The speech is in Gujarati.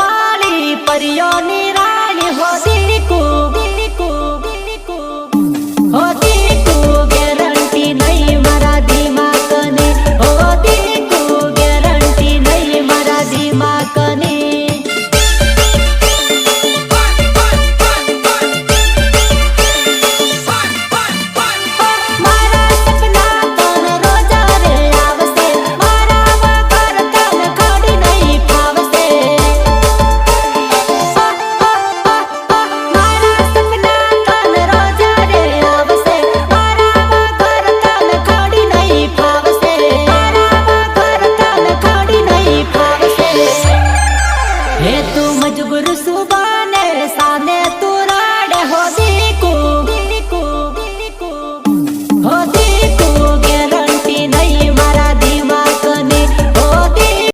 पानी परियो निरा હે તું મજબૂર સુબાને સાને